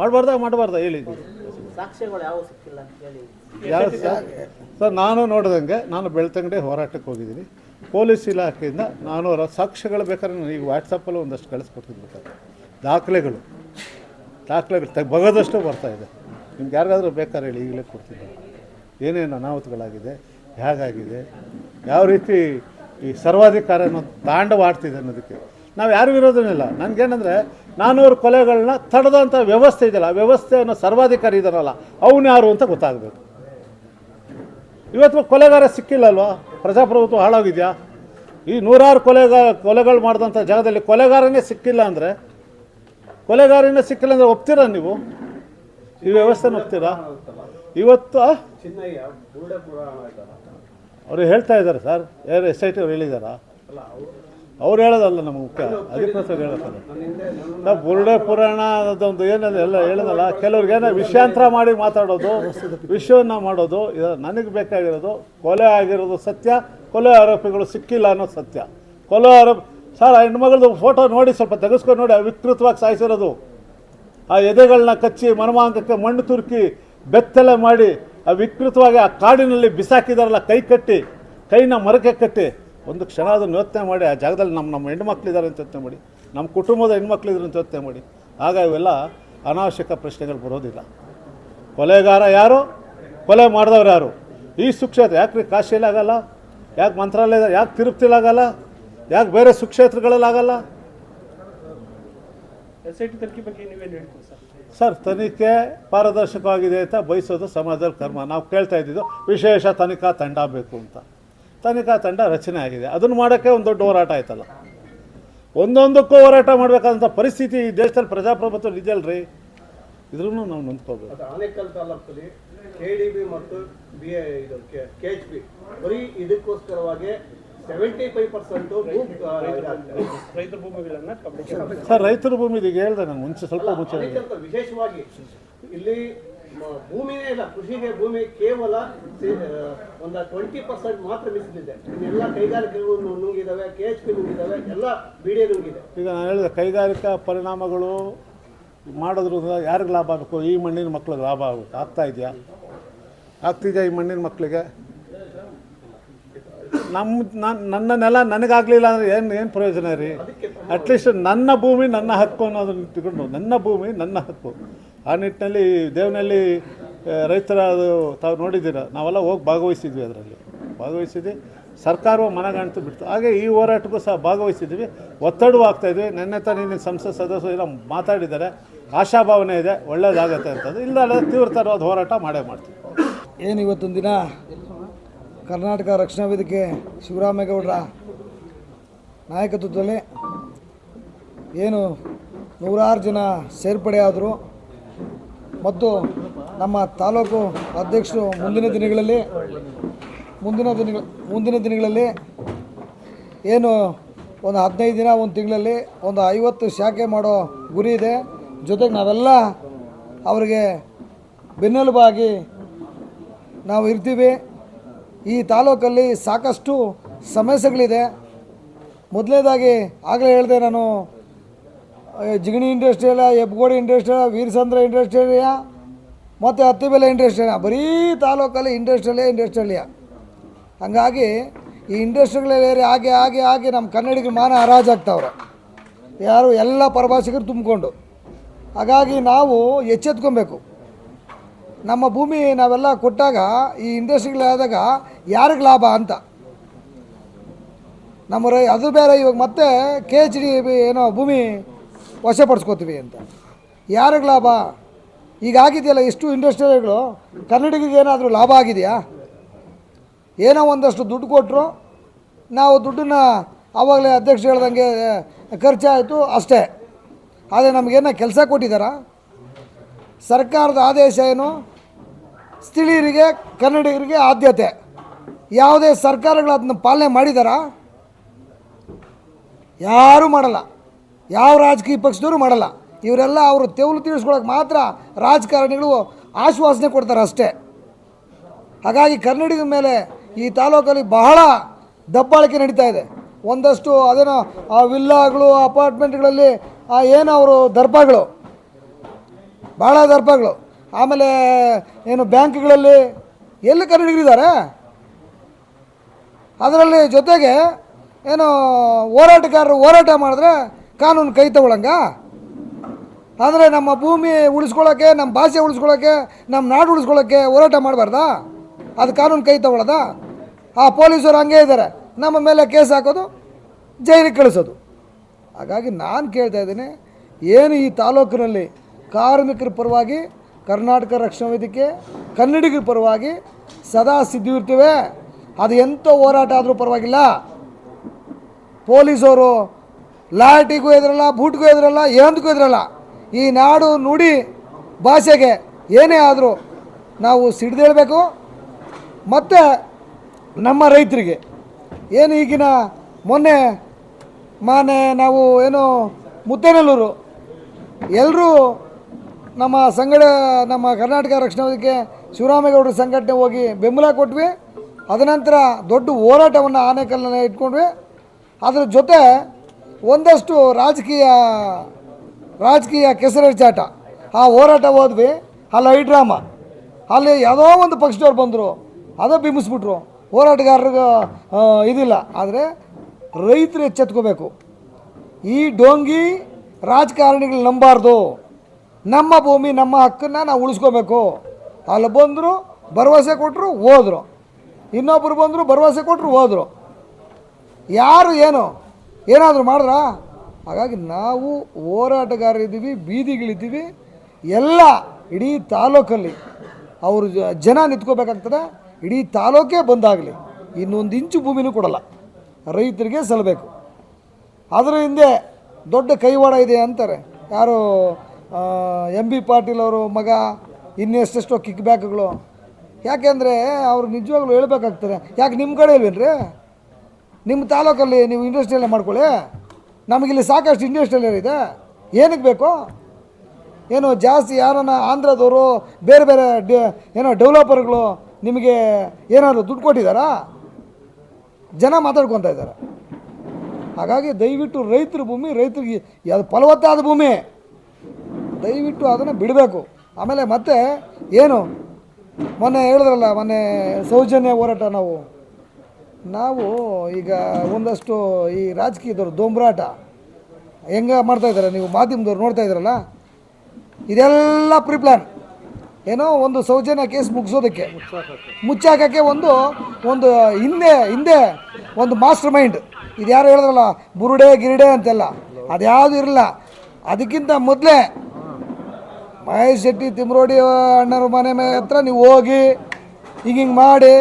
ಮಾಡಬಾರ್ದಾ ಮಾಡಬಾರ್ದಾ? ಹೇಳಿ. ಸಾಕ್ಷ್ಯಗಳು ಯಾವ ಸಿಕ್ಕಿಲ್ಲ ಅಂತ ಹೇಳಿ. ಯಾವ ಸರ್? ಸರ್ ನಾನು ನೋಡಿದಂಗೆ ನಾನು ಬೆಳ್ತಂಗಡಿ ಹೋರಾಟಕ್ಕೆ ಹೋಗಿದ್ದೀನಿ. ಪೊಲೀಸ್ ಇಲಾಖೆಯಿಂದ ನಾನು ಸಾಕ್ಷ್ಯಗಳು ಬೇಕಾದ್ರೆ ನಾನು ಈಗ ವಾಟ್ಸಪ್ಪಲ್ಲಿ ಒಂದಷ್ಟು ಕಳಿಸ್ಕೊಡ್ತೀನಿ ಬೇಕಾದ್ರೆ ದಾಖಲೆಗಳು. ದಾಖಲೆಗಳು ತ ಬಗದಷ್ಟು ಬರ್ತಾ ಇದೆ. ನಿಮ್ಗೆ ಯಾರಿಗಾದ್ರೂ ಬೇಕಾದ್ರೆ ಹೇಳಿ ಈಗಲೇ ಕೊಡ್ತೀನಿ. ಏನೇನು ಅನಾಹುತಗಳಾಗಿದೆ ಹೇಗಾಗಿದೆ ಯಾವ ರೀತಿ ಈ ಸರ್ವಾಧಿಕಾರನ ತಾಂಡವಾಡ್ತಿದೆ ಅನ್ನೋದಕ್ಕೆ ನಾವು ಯಾರು ವಿರೋಧನಿಲ್ಲ ನನಗೇನಂದರೆ ನಾನ್ನೂರು ಕೊಲೆಗಳನ್ನ ತಡೆದಂಥ ವ್ಯವಸ್ಥೆ ಇದೆಯಲ್ಲ ವ್ಯವಸ್ಥೆ ವ್ಯವಸ್ಥೆಯನ್ನು ಸರ್ವಾಧಿಕಾರಿ ಇದ್ದಾರಲ್ಲ ಅವನು ಯಾರು ಅಂತ ಗೊತ್ತಾಗಬೇಕು. ಇವತ್ತು ಕೊಲೆಗಾರ ಸಿಕ್ಕಿಲ್ಲಲ್ವಾ? ಪ್ರಜಾಪ್ರಭುತ್ವ ಹಾಳಾಗಿದೆಯಾ? ಈ ನೂರಾರು ಕೊಲೆಗಾರ ಕೊಲೆಗಳು ಮಾಡಿದಂಥ ಜಾಗದಲ್ಲಿ ಕೊಲೆಗಾರನೇ ಸಿಕ್ಕಿಲ್ಲ ಅಂದರೆ ಕೊಲೆಗಾರನೇ ಸಿಕ್ಕಿಲ್ಲ ಅಂದರೆ ಒಪ್ತೀರಾ ನೀವು? ಈ ವ್ಯವಸ್ಥೆನ ಒಪ್ತೀರಾ? ಇವತ್ತು ಅವರು ಅವ್ರು ಹೇಳ್ತಾ ಇದ್ದಾರೆ ಸರ್ ಯಾರು ಎಸ್ ಐ ಟಿ ಅವ್ರು ಹೇಳಿದಾರಾ? ಅವ್ರು ಹೇಳೋದಲ್ಲ ನಮ್ಮ ಮುಖ್ಯ. ಅದಕ್ಕೋಸ್ಕರ ಹೇಳೋದಲ್ಲ ನಾವು ಬುರುಡೆ ಪುರಾಣ ಅದೊಂದು ಏನಲ್ಲ ಎಲ್ಲ ಹೇಳೋದಲ್ಲ ಕೆಲವ್ರಿಗೆ ಏನೋ ವಿಷಯಾಂತರ ಮಾಡಿ ಮಾತಾಡೋದು ವಿಷಯವನ್ನು ಮಾಡೋದು ಇದು ನನಗೆ ಬೇಕಾಗಿರೋದು ಕೊಲೆ ಆಗಿರೋದು ಸತ್ಯ ಕೊಲೆ ಆರೋಪಿಗಳು ಸಿಕ್ಕಿಲ್ಲ ಅನ್ನೋದು ಸತ್ಯ. ಕೊಲೆ ಆರೋಪ ಸರ್ ಆ ಹೆಣ್ಮಗಳದ್ದು ಫೋಟೋ ನೋಡಿ ಸ್ವಲ್ಪ ತೆಗೆಸ್ಕೊಂಡು ನೋಡಿ ಅವಿಕೃತವಾಗಿ ಸಾಯಿಸಿರೋದು. ಆ ಎದೆಗಳನ್ನ ಕಚ್ಚಿ ಮನಮಾಂಗಕ್ಕೆ ಮಣ್ಣು ತುರುಕಿ ಬೆತ್ತಲೆ ಮಾಡಿ ಆ ವಿಕೃತವಾಗಿ ಆ ಕಾಡಿನಲ್ಲಿ ಬಿಸಾಕಿದಾರಲ್ಲ ಕೈ ಕಟ್ಟಿ ಕೈನ ಮರಕ್ಕೆ ಕಟ್ಟಿ ಒಂದು ಕ್ಷಣ ಅದನ್ನು ಯೋಚನೆ ಮಾಡಿ ಆ ಜಾಗದಲ್ಲಿ ನಮ್ಮ ನಮ್ಮ ಹೆಣ್ಮಕ್ಳಿದ್ದಾರೆ ಅಂತ ಯೋಚನೆ ಮಾಡಿ ನಮ್ಮ ಕುಟುಂಬದ ಹೆಣ್ಮಕ್ಳಿದ್ರು ಅಂತ ಯೋಚನೆ ಮಾಡಿ ಆಗ ಇವೆಲ್ಲ ಅನಾವಶ್ಯಕ ಪ್ರಶ್ನೆಗಳು ಬರೋದಿಲ್ಲ. ಕೊಲೆಗಾರ ಯಾರು? ಕೊಲೆ ಮಾಡಿದವ್ರು ಯಾರು? ಈ ಸುಕ್ಷೇತ್ರ ಯಾಕೆ ರೀ ಕಾಶಿಯಲ್ಲಿ ಆಗಲ್ಲ? ಯಾಕೆ ಮಂತ್ರಾಲಯದ ಯಾಕೆ ತಿರುಪ್ತಿಲಾಗಲ್ಲ ಯಾಕೆ ಬೇರೆ ಸುಕ್ಷೇತ್ರಗಳಲ್ಲಿ ಆಗಲ್ಲ? ಎಸ್ ಐ ಟಿ ತನಿಖೆ ಬಗ್ಗೆ ನೀವೇನು ಹೇಳ್ತೀರಿ ಸರ್? ಸರ್ ತನಿಖೆ ಪಾರದರ್ಶಕವಾಗಿದೆ ಅಂತ ಬಯಸೋದು ಸಮಾಜದ ಕರ್ಮ. ನಾವು ಕೇಳ್ತಾ ಇದ್ದಿದ್ದು ವಿಶೇಷ ತನಿಖಾ ತಂಡ ಬೇಕು ಅಂತ. ತನಿಖಾ ತಂಡ ರಚನೆ ಆಗಿದೆ. ಅದನ್ನು ಮಾಡೋಕ್ಕೆ ಒಂದು ದೊಡ್ಡ ಹೋರಾಟ ಆಯ್ತಲ್ಲ. ಒಂದೊಂದಕ್ಕೂ ಹೋರಾಟ ಮಾಡಬೇಕಾದಂಥ ಪರಿಸ್ಥಿತಿ ಈ ದೇಶದಲ್ಲಿ ಪ್ರಜಾಪ್ರಭುತ್ವ ಇದೆಯಲ್ರಿ? ಇದ್ರೂ ನಾವು ನೊಂದ್ಕೋಬೇಕು ಅದು ಆನೇಕಲ್ ತಾಲೂಕಲ್ಲಿ ಕೆ ಡಿ ಬಿ ಮತ್ತು ಬಿ ಎ ಇದು ಕೆ ಎಚ್ ಬಿ ಬರೀ ಇದಕ್ಕೋಸ್ಕರವಾಗಿ ಸೆವೆಂಟಿ ಫೈವ್ ಪರ್ಸೆಂಟ್ ರೈತರ ಭೂಮಿಗಳನ್ನ ಸರ್ ರೈತರ ಭೂಮಿ ಇದೀಗ ಹೇಳ್ದೆ ನಾನು ಮುಂಚೆ ಸ್ವಲ್ಪ ಮುಂಚೆ. ವಿಶೇಷವಾಗಿ ಇಲ್ಲಿ ಭೂಮಿನೇ ಇಲ್ಲ ಕೃಷಿಗೆ ಭೂಮಿ ಕೇವಲ ಒಂದು ಟ್ವೆಂಟಿ ಪರ್ಸೆಂಟ್ ಮಾತ್ರ ಮೀಸಲಿದೆ ಎಲ್ಲ ಕೈಗಾರಿಕೆಗಳು ನುಂಗಿದ್ದಾವೆ ಕೆ ಎಚ್ ಪಿ ನುಂಗಿದ್ದಾವೆ ಎಲ್ಲ ಬಿ ಡಿ ನುಂಗಿದೆ. ಈಗ ನಾನು ಹೇಳಿದೆ ಕೈಗಾರಿಕಾ ಪರಿಣಾಮಗಳು ಮಾಡೋದ್ರಿಂದ ಯಾರಿಗೆ ಲಾಭ ಆಗಬೇಕು? ಈ ಮಣ್ಣಿನ ಮಕ್ಳಿಗೆ ಲಾಭ ಆಗುತ್ತೆ? ಆಗ್ತಾ ಇದೆಯಾ? ಆಗ್ತಿದೆಯಾ ಈ ಮಣ್ಣಿನ ಮಕ್ಕಳಿಗೆ ನಮ್ಮ ನನ್ನ ನನ್ನ ನೆಲ ನನಗಾಗಲಿಲ್ಲ ಅಂದರೆ ಏನು ಏನು ಪ್ರಯೋಜನ ರೀ? ಅಟ್ಲೀಸ್ಟ್ ನನ್ನ ಭೂಮಿ ನನ್ನ ಹಕ್ಕು ಅನ್ನೋದನ್ನ ತಗೊಂಡು ನನ್ನ ಭೂಮಿ ನನ್ನ ಹಕ್ಕು. ಆ ನಿಟ್ಟಿನಲ್ಲಿ ದೇವನಲ್ಲಿ ರೈತರ ಅದು ತಾವು ನೋಡಿದ್ದೀರ, ನಾವೆಲ್ಲ ಹೋಗಿ ಭಾಗವಹಿಸಿದ್ವಿ ಅದರಲ್ಲಿ. ಭಾಗವಹಿಸಿದ್ವಿ. ಸರ್ಕಾರವು ಮನಗಾಣ್ತು ಬಿಡ್ತು. ಹಾಗೆ ಈ ಹೋರಾಟಕ್ಕೂ ಸಹ ಭಾಗವಹಿಸಿದ್ವಿ. ಒತ್ತಡವೂ ಆಗ್ತಾಯಿದ್ವಿ ನಿನ್ನೆ ತಾನೇ ನಿನ್ನ ಸಂಸತ್ ಸದಸ್ಯರು ಮಾತಾಡಿದ್ದಾರೆ. ಆಶಾಭಾವನೆ ಇದೆ. ಒಳ್ಳೇದಾಗತ್ತೆ ಅಂತಂದು. ಇಲ್ಲ ತೀವ್ರತರವಾದ ಹೋರಾಟ ಮಾಡೇ ಮಾಡ್ತೀವಿ. ಏನು ಇವತ್ತೊಂದು ದಿನ? ಕರ್ನಾಟಕ ರಕ್ಷಣಾ ವೇದಿಕೆ ಶಿವರಾಮೇಗೌಡರ ನಾಯಕತ್ವದಲ್ಲಿ ಏನು ನೂರಾರು ಜನ ಸೇರ್ಪಡೆ ಆದರು ಮತ್ತು ನಮ್ಮ ತಾಲೂಕು ಅಧ್ಯಕ್ಷರು ಮುಂದಿನ ದಿನಗಳಲ್ಲಿ, ಮುಂದಿನ ದಿನಗಳ, ಮುಂದಿನ ದಿನಗಳಲ್ಲಿ ಏನು ಒಂದು ಹದಿನೈದು ದಿನ, ಒಂದು ತಿಂಗಳಲ್ಲಿ ಒಂದು ಐವತ್ತು ಶಾಖೆ ಮಾಡೋ ಗುರಿ ಇದೆ. ಜೊತೆಗೆ ನಾವೆಲ್ಲ ಅವರಿಗೆ ಬೆನ್ನೆಲುಬಾಗಿ ನಾವು ಇರ್ತೀವಿ. ಈ ತಾಲೂಕಲ್ಲಿ ಸಾಕಷ್ಟು ಸಮಸ್ಯೆಗಳಿದೆ. ಮೊದಲನೇದಾಗಿ ಆಗಲೇ ಹೇಳಿದೆ ನಾನು ಜಿಗಣಿ ಇಂಡಸ್ಟ್ರಿಯಲ್ಲ ಹೆಬ್ಗೋಡಿ ಇಂಡಸ್ಟ್ರಿಯಲ್ ವೀರಸಂದ್ರ ಇಂಡಸ್ಟ್ರಿಯಲಿಯ ಮತ್ತು ಹತ್ತಿಬೆಲೆ ಇಂಡಸ್ಟ್ರಿಯಲ್ ಬರೀ ತಾಲೂಕಲ್ಲಿ ಇಂಡಸ್ಟ್ರಿಯಲ್ಲೇ ಇಂಡಸ್ಟ್ರಿಯಲ್ಲಿಯ. ಹಾಗಾಗಿ ಈ ಇಂಡಸ್ಟ್ರಿಗಳಲ್ಲಿ ಹಾಗೆ ಹಾಗೆ ಹಾಗೆ ನಮ್ಮ ಕನ್ನಡಿಗರು ಮಾನ ಹರಾಜಾಗ್ತಾವ್ರೆ. ಯಾರು ಎಲ್ಲ ಪರಭಾಷಿಗರು ತುಂಬಿಕೊಂಡು. ಹಾಗಾಗಿ ನಾವು ಎಚ್ಚೆತ್ಕೊಬೇಕು. ನಮ್ಮ ಭೂಮಿ ನಾವೆಲ್ಲ ಕೊಟ್ಟಾಗ, ಈ ಇಂಡಸ್ಟ್ರಿಗಳಾದಾಗ ಯಾರಿಗೆ ಲಾಭ ಅಂತ. ನಮ್ಮ ರೈ, ಅದು ಬೇರೆ ಇವಾಗ ಮತ್ತೆ ಕೆ ಎಚ್ ಡಿ ಏನೋ ಭೂಮಿ ವಶಪಡಿಸ್ಕೋತೀವಿ ಅಂತ. ಯಾರಿಗೆ ಲಾಭ? ಈಗ ಆಗಿದೆಯಲ್ಲ ಎಷ್ಟು ಇಂಡಸ್ಟ್ರಿಯಲ್ಗಳು ಕನ್ನಡಿಗರಿಗೆ ಏನಾದರೂ ಲಾಭ ಆಗಿದೆಯಾ? ಏನೋ ಒಂದಷ್ಟು ದುಡ್ಡು ಕೊಟ್ಟರು ನಾವು ದುಡ್ಡನ್ನ ಆವಾಗಲೇ ಅಧ್ಯಕ್ಷ ಹೇಳ್ದಂಗೆ ಖರ್ಚಾಯಿತು ಅಷ್ಟೇ. ಆದರೆ ನಮಗೇನ ಕೆಲಸ ಕೊಟ್ಟಿದ್ದಾರಾ ಸರ್ಕಾರದ ಆದೇಶ ಏನು? ಸ್ಥಳೀಯರಿಗೆ, ಕನ್ನಡಿಗರಿಗೆ ಆದ್ಯತೆ. ಯಾವುದೇ ಸರ್ಕಾರಗಳು ಅದನ್ನು ಪಾಲನೆ ಮಾಡಿದಾರಾ? ಯಾರೂ ಮಾಡಲ್ಲ. ಯಾವ ರಾಜಕೀಯ ಪಕ್ಷದವರು ಮಾಡಲ್ಲ. ಇವರೆಲ್ಲ ಅವರು ತೆವಲು ತೀರಿಸ್ಕೊಳಕ್ಕೆ ಮಾತ್ರ ರಾಜಕಾರಣಿಗಳು ಆಶ್ವಾಸನೆ ಕೊಡ್ತಾರೆ ಅಷ್ಟೇ. ಹಾಗಾಗಿ ಕನ್ನಡಿಗರ ಮೇಲೆ ಈ ತಾಲೂಕಲ್ಲಿ ಬಹಳ ದಬ್ಬಾಳಿಕೆ ನಡೀತಾ ಇದೆ. ಒಂದಷ್ಟು ಅದೇನೋ, ಆ ವಿಲ್ಲಾಗಳು, ಅಪಾರ್ಟ್ಮೆಂಟ್ಗಳಲ್ಲಿ, ಆ ಏನು ಅವರು ದರ್ಪಗಳು ಭಾಳ ದರ್ಪಗಳು ಆಮೇಲೆ ಏನು ಬ್ಯಾಂಕ್ಗಳಲ್ಲಿ ಎಲ್ಲಿ ಕನ್ನಡಿಗರಿದ್ದಾರೆ? ಅದರಲ್ಲಿ ಜೊತೆಗೆ ಏನು ಹೋರಾಟಗಾರರು ಹೋರಾಟ ಮಾಡಿದ್ರೆ ಕಾನೂನು ಕೈ ತಗೊಳಂಗ? ಆದರೆ ನಮ್ಮ ಭೂಮಿ ಉಳಿಸ್ಕೊಳ್ಳೋಕ್ಕೆ ನಮ್ಮ ಭಾಷೆ ಉಳಿಸ್ಕೊಳ್ಳೋಕ್ಕೆ ನಮ್ಮ ನಾಡು ಉಳಿಸ್ಕೊಳ್ಳೋಕ್ಕೆ ಹೋರಾಟ ಮಾಡಬಾರ್ದಾ? ಅದು ಕಾನೂನು ಕೈ ತಗೊಳ್ಳೋದಾ ಆ ಪೊಲೀಸರು ಹಂಗೆ ಇದ್ದಾರೆ ನಮ್ಮ ಮೇಲೆ ಕೇಸ್ ಹಾಕೋದು, ಜೈಲಿಗೆ ಕಳಿಸೋದು. ಹಾಗಾಗಿ ನಾನು ಕೇಳ್ತಾ ಇದ್ದೀನಿ, ಏನು ಈ ತಾಲೂಕಿನಲ್ಲಿ ಕಾರ್ಮಿಕರ ಪರವಾಗಿ, ಕರ್ನಾಟಕ ರಕ್ಷಣಾ ವೇದಿಕೆ, ಕನ್ನಡಿಗರ ಪರವಾಗಿ ಸದಾ ಸಿದ್ಧಿರ್ತೀವಿ ಅದು ಎಂಥ ಹೋರಾಟ ಆದರೂ ಪರವಾಗಿಲ್ಲ. ಪೊಲೀಸವರು ಲಾಟಿಗೂ ಎದುರಲ್ಲ, ಬೂಟ್ಗೂ ಎದುರಲ್ಲ ಏನಕ್ಕೂ ಎದುರಲ್ಲ. ಈ ನಾಡು ನುಡಿ ಭಾಷೆಗೆ ಏನೇ ಆದರೂ ನಾವು ಸಿಡ್ದೇಳಬೇಕು ಮತ್ತು ನಮ್ಮ ರೈತರಿಗೆ ಏನು ಈಗಿನ ಮೊನ್ನೆ ಮಾನೆ ನಾವು ಏನು ಮುತ್ತೇನಲ್ಲೂರು ಎಲ್ಲರೂ ನಮ್ಮ ಸಂಗಡ ನಮ್ಮ ಕರ್ನಾಟಕ ರಕ್ಷಣಾ ವೇದಿಕೆ ಶಿವರಾಮೇಗೌಡರ ಸಂಘಟನೆ ಹೋಗಿ ಬೆಂಬಲ ಕೊಟ್ವಿ. ಅದನಂತರ ದೊಡ್ಡ ಹೋರಾಟವನ್ನು ಆನೆಕಲ್ಲನ್ನು ಇಟ್ಕೊಂಡ್ವಿ. ಅದರ ಜೊತೆ ಒಂದಷ್ಟು ರಾಜಕೀಯ ರಾಜಕೀಯ ಕೆಸರೆಚಾಟ ಆ ಹೋರಾಟ ಹೋದ್ವಿ, ಅಲ್ಲಿ ಡ್ರಾಮಾ ಅಲ್ಲಿ ಯಾವುದೋ ಒಂದು ಪಕ್ಷದವ್ರು ಬಂದರು, ಅದೇ ಬಿಂಬಿಸ್ಬಿಟ್ರು. ಹೋರಾಟಗಾರರಿಗೆ ಇದಿಲ್ಲ. ಆದರೆ ರೈತರು ಎಚ್ಚೆತ್ಕೋಬೇಕು. ಈ ಡೋಂಗಿ ರಾಜಕಾರಣಿಗಳು ನಂಬಾರ್ದು. ನಮ್ಮ ಭೂಮಿ, ನಮ್ಮ ಹಕ್ಕನ್ನು ನಾವು ಉಳಿಸ್ಕೋಬೇಕು. ಅಲ್ಲಿ ಬಂದರು ಭರವಸೆ ಕೊಟ್ಟರು ಹೋದರು. ಇನ್ನೊಬ್ಬರು ಬಂದರು ಭರವಸೆ ಕೊಟ್ಟರು ಹೋದರು. ಯಾರು ಏನು? ಏನಾದರೂ ಮಾಡಿದ್ರಾ? ಹಾಗಾಗಿ ನಾವು ಹೋರಾಟಗಾರರಿದ್ದೀವಿ ಬೀದಿಗಳಿದ್ದೀವಿ. ಎಲ್ಲ ಇಡೀ ತಾಲೂಕಲ್ಲಿ ಅವರು ಜನ ನಿಂತ್ಕೋಬೇಕಾಗ್ತದೆ ಇಡೀ ತಾಲೂಕೇ ಬಂದಾಗಲಿ. ಇನ್ನೊಂದು ಇಂಚು ಭೂಮಿನೂ ಕೊಡಲ್ಲ. ರೈತರಿಗೆ ಸಲ್ಲಬೇಕು ಅದರ ಹಿಂದೆ ದೊಡ್ಡ ಕೈವಾಡ ಇದೆ ಅಂತಾರೆ. ಯಾರು ಎಂ ಬಿ ಪಾಟೀಲ್ ಅವರು ಮಗ, ಇನ್ನೆಷ್ಟೆಷ್ಟೋ ಕಿಕ್ ಬ್ಯಾಕ್ಗಳು. ಯಾಕೆಂದರೆ ಅವ್ರು ನಿಜವಾಗ್ಲೂ ಹೇಳ್ಬೇಕಾಗ್ತದೆ. ಯಾಕೆ ನಿಮ್ಮ ಕಡೆ ಇಲ್ವೇನ್ರಿ? ನಿಮ್ಮ ತಾಲೂಕಲ್ಲಿ ನೀವು ಇಂಡಸ್ಟ್ರಿಯಲ್ಲೇ ಮಾಡ್ಕೊಳ್ಳಿ. ನಮಗಿಲ್ಲಿ ಸಾಕಷ್ಟು ಇಂಡಸ್ಟ್ರಿಯಲ್ ಇದೆ. ಏನಕ್ಕೆ ಬೇಕು? ಏನು ಜಾಸ್ತಿ ಯಾರನ್ನ ಆಂಧ್ರದವರು ಬೇರೆ ಬೇರೆ ಏನೋ ಡೆವಲಪರ್ಗಳು ನಿಮಗೆ ಏನಾದರೂ ದುಡ್ಡು ಕೊಟ್ಟಿದ್ದಾರಾ? ಜನ ಮಾತಾಡ್ಕೊತಾ ಇದ್ದಾರೆ. ಹಾಗಾಗಿ ದಯವಿಟ್ಟು ರೈತರ ಭೂಮಿ, ರೈತರಿಗೆ ಅದು ಫಲವತ್ತಾದ ಭೂಮಿ, ದಯವಿಟ್ಟು ಅದನ್ನು ಬಿಡಬೇಕು. ಆಮೇಲೆ ಮತ್ತೆ ಏನು, ಮೊನ್ನೆ ಹೇಳಿದ್ರಲ್ಲ, ಮೊನ್ನೆ ಸೌಜನ್ಯ ಹೋರಾಟ ನಾವು. ನಾವು ಈಗ ಒಂದಷ್ಟು ಈ ರಾಜಕೀಯದವ್ರು ದೊಂಬರಾಟ. ಹೆಂಗೆ ಮಾಡ್ತಾ ಇದ್ದಾರೆ ನೀವು ಮಾಧ್ಯಮದವ್ರು ನೋಡ್ತಾ ಇದ್ರಲ್ಲ? ಇದೆಲ್ಲ ಪ್ರಿಪ್ಲಾನ್. ಏನೋ ಒಂದು ಸೌಜನ್ಯ ಕೇಸ್ ಮುಗಿಸೋದಕ್ಕೆ. ಮುಚ್ಚಾಕಕ್ಕೆ ಒಂದು ಒಂದು ಹಿಂದೆ ಹಿಂದೆ ಒಂದು ಮಾಸ್ಟರ್ ಮೈಂಡ್. ಇದು ಯಾರು ಹೇಳಿದ್ರಲ್ಲ? ಬುರುಡೆ, ಗಿರಿಡೆ ಅಂತೆಲ್ಲ. ಅದ್ಯಾವುದು ಇರಲ್ಲ ಅದಕ್ಕಿಂತ ಮೊದಲೇ ಮಹೇಶ್ ಶೆಟ್ಟಿ, ತಿಮ್ರೋಡಿ ಅಣ್ಣರ ಮನೆ ಹತ್ರ ನೀವು ಹೋಗಿ, ಹಿಂಗೆ ಹಿಂಗೆ ಮಾಡಿ,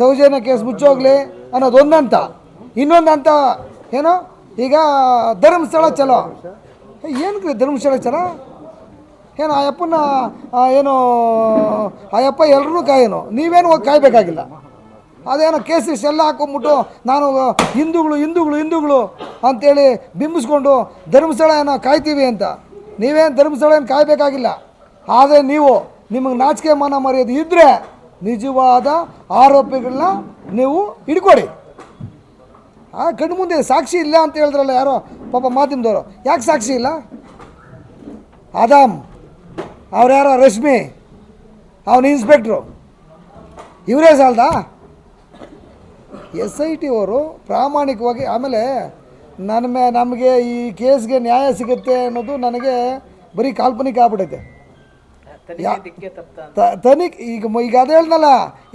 ಸೌಜನ್ಯ ಕೇಸ್ ಮುಚ್ಚೋಗ್ಲಿ. ಅನ್ನೋದು ಒಂದಂತ. ಇನ್ನೊಂದು ಹಂತ ಏನು? ಈಗ ಧರ್ಮಸ್ಥಳ ಚಲೋ ಏನಕ್ಕೆ ಧರ್ಮಸ್ಥಳ ಚಲೋ ಏನು ಆ ಅಪ್ಪನ ಏನು ಅಪ್ಪ ಎಲ್ಲರೂ ಕಾಯೇನು? ನೀವೇನು ಹೋಗಿ ಕಾಯಬೇಕಾಗಿಲ್ಲ. ಅದೇನೋ ಕೇಸರಿ ಎಲ್ಲ ಹಾಕೊಂಬಿಟ್ಟು ನಾನು ಹಿಂದೂಗಳು ಹಿಂದೂಗಳು ಹಿಂದೂಗಳು ಅಂತೇಳಿ ಬಿಂಬಿಸ್ಕೊಂಡು ಧರ್ಮಸ್ಥಳ ಏನೋ ಕಾಯ್ತೀವಿ ಅಂತ. ನೀವೇನು ಧರ್ಮಸ್ಥಳ ಏನು ಕಾಯಬೇಕಾಗಿಲ್ಲ. ಆದರೆ ನೀವು ನಿಮಗೆ ನಾಚಿಕೆ ಮಾನ ಮರ್ಯಾದೆ ಇದ್ದರೆ ನಿಜವಾದ ಆರೋಪಿಗಳನ್ನ ನೀವು ಹಿಡ್ಕೊಡಿ. ಆ ಕಣ್ಣು ಮುಂದೆ ಸಾಕ್ಷಿ ಇಲ್ಲ ಅಂತ ಹೇಳಿದ್ರಲ್ಲ ಯಾರೋ ಪಾಪ ಮಾತಿಂದವರು ಯಾಕೆ ಸಾಕ್ಷಿ ಇಲ್ಲ? ಆದಾಮ್, ಅವ್ರು ಯಾರೋ ರಶ್ಮಿ, ಅವನ ಇನ್ಸ್ಪೆಕ್ಟ್ರು ಇವರೇ ಸಾಲ್ದಾ? ಎಸ್ ಐ ಟಿ ಅವರು ಪ್ರಾಮಾಣಿಕವಾಗಿ, ಆಮೇಲೆ ನನ್ನ ಮೇ ನಮಗೆ ಈ ಕೇಸ್ಗೆ ನ್ಯಾಯ ಸಿಗುತ್ತೆ ಅನ್ನೋದು ನನಗೆ ಬರೀ ಕಾಲ್ಪನಿಕ ಆಗ್ಬಿಟ್ಟೈತೆ ತನಿಖೆ ಈಗ ಈಗ ಅದು ಹೇಳ್ದಲ್ಲ